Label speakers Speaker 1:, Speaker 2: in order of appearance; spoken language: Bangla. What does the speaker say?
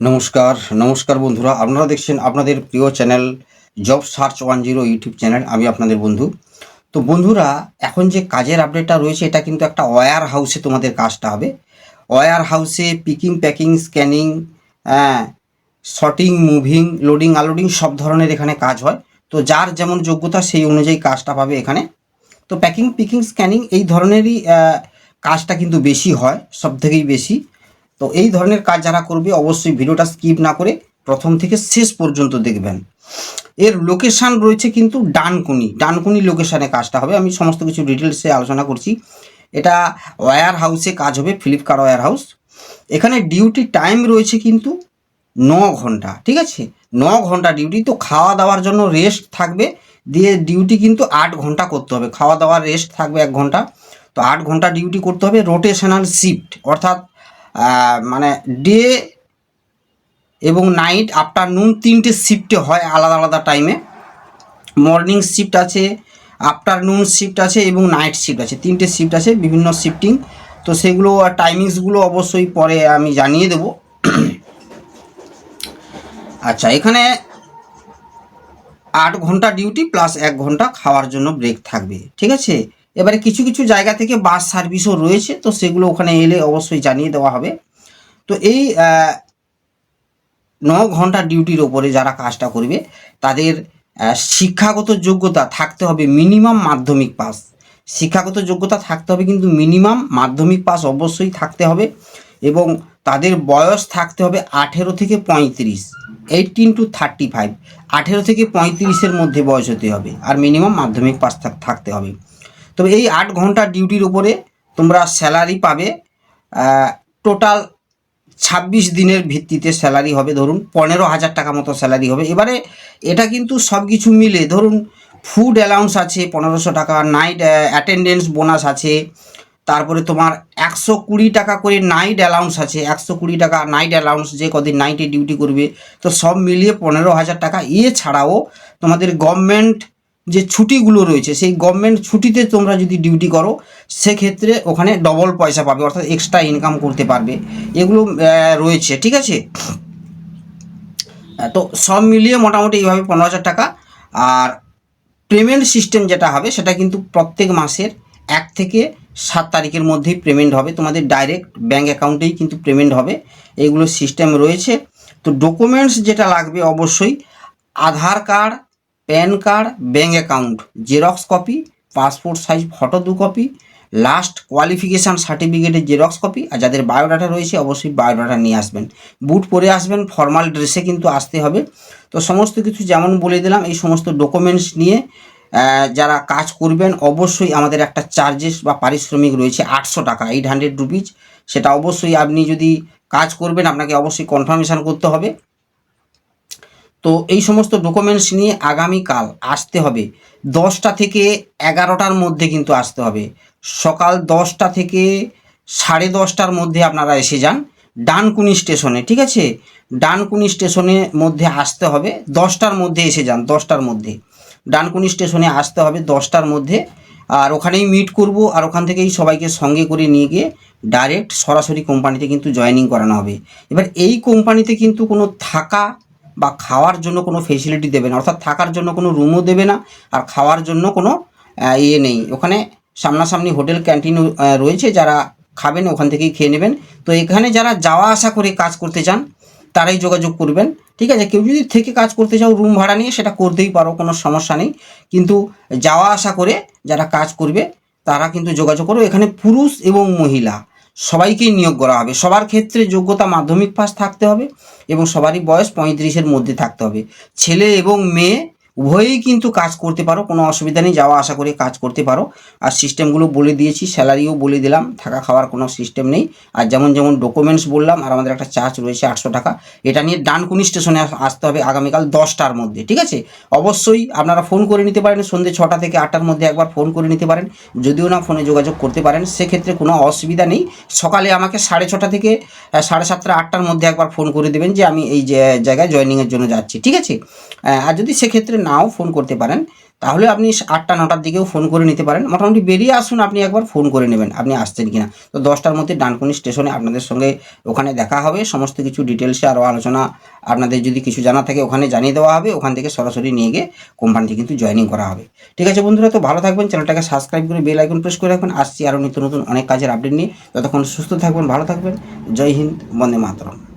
Speaker 1: নমস্কার নমস্কার বন্ধুরা। আপনারা দেখছেন আপনাদের প্রিয় channel job search one zero YouTube channel. আমি আপনাদের বন্ধু। তো বন্ধুরা, এখন যে কাজের আপডেটটা রয়েছে, এটা কিন্তু একটা ওয়্যার হাউসে তোমাদের কাজটা হবে। ওয়্যার হাউসে picking packing scanning sorting moving loading unloading সব ধরনের এখানে কাজ হয়। তো যার যেমন যোগ্যতা, সেই অনুযায়ী কাজটা পাবে এখানে। তো প্যাকিং পিকিং স্ক্যানিং এই ধরনেরই কাজটা কিন্তু বেশি হয় সব থেকেই বেশি। তো এই ধরনের কাজ যারা করবে, অবশ্যই ভিডিওটা স্কিপ না করে প্রথম থেকে শেষ পর্যন্ত দেখবেন। এর লোকেশান রয়েছে কিন্তু ডানকুনি। ডানকুনি লোকেশানে কাজটা হবে। আমি সমস্ত কিছু ডিটেলসে আলোচনা করছি। এটা ওয়্যার হাউসে কাজ হবে ফ্লিপকার্ট ওয়্যার হাউস এখানে ডিউটি টাইম রয়েছে কিন্তু ন ঘণ্টা, ঠিক আছে? ন ঘণ্টা ডিউটি তো খাওয়া দাওয়ার জন্য রেস্ট থাকবে। দিয়ে ডিউটি কিন্তু আট ঘণ্টা করতে হবে। খাওয়া দাওয়ার রেস্ট থাকবে এক ঘণ্টা। তো আট ঘণ্টা ডিউটি করতে হবে। রোটেশনাল শিফট অর্থাৎ মানে ডে এবং নাইট আফটারনুন তিনটে শিফটে হয় আলাদা আলাদা টাইমে মর্নিং শিফট আছে আফটারনুন শিফট আছে এবং নাইট শিফট আছে। তিনটে শিফট আছে, বিভিন্ন শিফটিং তো সেগুলো টাইমিংসগুলো অবশ্যই পরে আমি জানিয়ে দেবো। আচ্ছা এখানে আট ঘণ্টা ডিউটি প্লাস এক ঘণ্টা খাওয়ার জন্য ব্রেক থাকবে। ঠিক আছে? এবারে কিছু কিছু জায়গা থেকে বাস সার্ভিসও রয়েছে, তো সেগুলো ওখানে এলে অবশ্যই জানিয়ে দেওয়া হবে। তো এই ন ঘণ্টা ডিউটির ওপরে যারা কাজটা করবে, তাদের শিক্ষাগত যোগ্যতা থাকতে হবে মিনিমাম মাধ্যমিক পাস। শিক্ষাগত যোগ্যতা থাকতে হবে কিন্তু মিনিমাম মাধ্যমিক পাস অবশ্যই থাকতে হবে এবং তাদের বয়স থাকতে হবে আঠেরো থেকে পঁয়ত্রিশ এইটিন টু থার্টি ফাইভ আঠেরো থেকে পঁয়ত্রিশের মধ্যে বয়স হতে হবে আর মিনিমাম মাধ্যমিক পাস থাক- থাকতে হবে। তবে এই আট ঘণ্টা ডিউটির উপরে তোমরা স্যালারি পাবে টোটাল ছাব্বিশ দিনের ভিত্তিতে স্যালারি হবে, ধরুন পনেরো হাজার টাকা মতো স্যালারি হবে। এবারে এটা কিন্তু সব কিছু মিলে, ধরুন ফুড অ্যালাউন্স আছে পনেরোশো টাকা নাইট অ্যাটেন্ডেন্স বোনাস আছে, তারপরে তোমার একশো কুড়ি টাকা করে নাইট অ্যালাউন্স আছে, একশো কুড়ি টাকা নাইট অ্যালাউন্স যে কদিন নাইটে ডিউটি করবে, তো সব মিলিয়ে পনেরো হাজার টাকা। এছাড়াও তোমাদের গভর্নমেন্ট যে ছুটিগুলো রয়েছে, সেই গভর্নমেন্ট ছুটিতে তোমরা যদি ডিউটি করো, সেক্ষেত্রে ওখানে ডবল পয়সা পাবে, অর্থাৎ এক্সট্রা ইনকাম করতে পারবে। এগুলো রয়েছে, ঠিক আছে? তো সব মিলিয়ে মোটামুটি এইভাবে পনেরো হাজার টাকা। আর পেমেন্ট সিস্টেম যেটা হবে, সেটা কিন্তু প্রত্যেক মাসের এক থেকে সাত তারিখের মধ্যেই পেমেন্ট হবে। তোমাদের ডাইরেক্ট ব্যাঙ্ক অ্যাকাউন্টেই কিন্তু পেমেন্ট হবে। এইগুলো সিস্টেম রয়েছে। তো ডকুমেন্টস যেটা লাগবে অবশ্যই, Aadhaar card PAN card, bank account, xerox copy, passport size, photo দু কপি, লাস্ট কোয়ালিফিকেশান সার্টিফিকেটের জেরক্স কপি আর যাদের বায়োডাটা রয়েছে অবশ্যই বায়োডাটা নিয়ে আসবেন। বুট পরে আসবেন, ফর্মাল ড্রেসে কিন্তু আসতে হবে। তো সমস্ত কিছু যেমন বলে দিলাম, এই সমস্ত ডকুমেন্টস নিয়ে যারা কাজ করবেন অবশ্যই আমাদের একটা চার্জেস বা পারিশ্রমিক রয়েছে আটশো টাকা এইট হান্ড্রেড রুপিজ সেটা অবশ্যই আপনি যদি কাজ করবেন, আপনাকে অবশ্যই কনফার্মেশন করতে হবে। তো এই সমস্ত ডকুমেন্টস নিয়ে আগামীকাল আসতে হবে। দশটা থেকে এগারোটার মধ্যে কিন্তু আসতে হবে। সকাল দশটা থেকে সাড়ে দশটার মধ্যে আপনারা এসে যান ডানকুনি স্টেশনে, ঠিক আছে? ডানকুনি স্টেশনের মধ্যে আসতে হবে, দশটার মধ্যে এসে যান, দশটার মধ্যে। ডানকুনি স্টেশনে আসতে হবে দশটার মধ্যে। আর ওখানেই মিট করব আর ওখান থেকেই সবাইকে সঙ্গে করে নিয়ে গিয়ে ডাইরেক্ট সরাসরি কোম্পানিতে কিন্তু জয়েনিং করানো হবে। এবার এই কোম্পানিতে কিন্তু কোনো থাকা বা খাওয়ার জন্য কোনো ফেসিলিটি দেবে না। অর্থাৎ থাকার জন্য কোনো রুমও দেবে না, আর খাওয়ার জন্য কোনো ইয়ে নেই। ওখানে সামনাসামনি হোটেল ক্যান্টিন রয়েছে, যারা খাবেন, ওখান থেকেই খেয়ে নেবেন। তো এখানে যারা যাওয়া আসা করে কাজ করতে চান, তারাই যোগাযোগ করবেন। ঠিক আছে? কেউ যদি থেকে কাজ করতে চাও রুম ভাড়া নিয়ে, সেটা করতেই পারো, কোনো সমস্যা নেই। কিন্তু যাওয়া আসা করে যারা কাজ করবে, তারা কিন্তু যোগাযোগ করো। এখানে পুরুষ এবং মহিলা। সবাইকেই নিয়োগ করা হবে। সবার ক্ষেত্রে যোগ্যতা মাধ্যমিক পাস থাকতে হবে এবং সবারই বয়স পঁয়ত্রিশের মধ্যে থাকতে হবে। ছেলে এবং মেয়ে উভয়েই কিন্তু কাজ করতে পারো, কোনো অসুবিধা নেই, যাওয়া আসা করে কাজ করতে পারো। আর সিস্টেমগুলো বলে দিয়েছি, স্যালারিও বলে দিলাম, থাকা খাওয়ার কোনো সিস্টেম নেই। আর যেমন যেমন ডকুমেন্টস বললাম, আর আমাদের একটা চার্জ রয়েছে আটশো টাকা, এটা নিয়ে ডানকুনি স্টেশনে আসতে হবে আগামীকাল দশটার মধ্যে, ঠিক আছে? অবশ্যই আপনারা ফোন করে নিতে পারেন সন্ধ্যে ছটা থেকে আটটার মধ্যে একবার ফোন করে নিতে পারেন। যদিও না ফোনে যোগাযোগ করতে পারেন, সেক্ষেত্রে কোনো অসুবিধা নেই। সকালে আমাকে সাড়ে ছটা থেকে সাড়ে সাতটা, আটটার মধ্যে একবার ফোন করে দেবেন যে আমি এই জায়গায় জয়েনিংয়ের জন্য যাচ্ছি, ঠিক আছে? আর যদি সেক্ষেত্রে নাও ফোন করতে পারেন, তাহলে আপনি আটটা, নটার দিকেও ফোন করে নিতে পারেন। মোটামুটি বেরিয়ে আসুন, আপনি একবার ফোন করে নেবেন, আপনি আসছেন কিনা। তো দশটার মধ্যে ডানকুনি স্টেশনে আপনাদের সঙ্গে ওখানে দেখা হবে, সমস্ত কিছু ডিটেলসে আরও আলোচনা আপনাদের যদি কিছু জানা থাকে, ওখানে জানিয়ে দেওয়া হবে, ওখান থেকে সরাসরি নিয়ে গিয়ে কোম্পানিতে কিন্তু জয়েনিং করা হবে। ঠিক আছে বন্ধুরা, তো ভালো থাকবেন, চ্যানেলটাকে সাবস্ক্রাইব করে বেল আইকন প্রেস করে রাখবেন। আসছি আরও নিত্য নতুন অনেক কাজের আপডেট নিয়ে। ততক্ষণ সুস্থ থাকবেন, ভালো থাকবেন। জয় হিন্দ, বন্দে মাতরম।